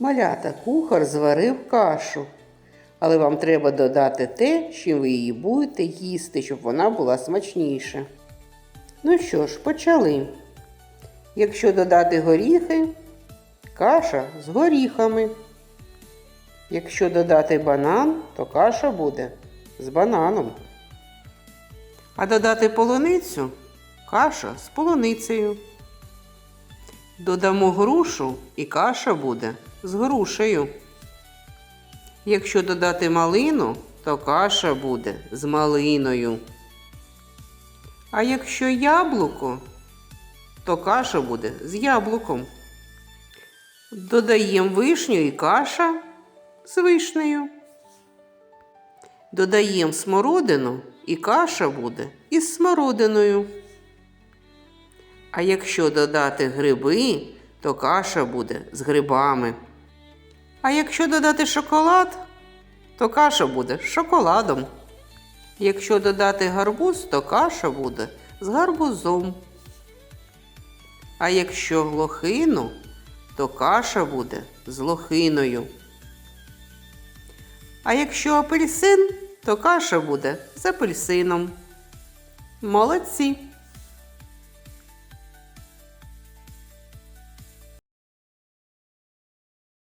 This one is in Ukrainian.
Малята, кухар зварив кашу. Але вам треба додати те, чим ви її будете їсти, щоб вона була смачніша. Ну що ж, почали. Якщо додати горіхи, каша з горіхами. Якщо додати банан, то каша буде з бананом. А додати полуницю каша з полуницею. Додамо грушу і каша буде з грушею. Якщо додати малину, то каша буде з малиною. А якщо яблуко, то каша буде з яблуком. Додаємо вишню і каша з вишнею. Додаємо смородину і каша буде із смородиною. А якщо додати гриби, то каша буде з грибами. А якщо додати шоколад, то каша буде з шоколадом. Якщо додати гарбуз, то каша буде з гарбузом. А якщо лохину, то каша буде з лохиною. А якщо апельсин, то каша буде з апельсином. Молодці!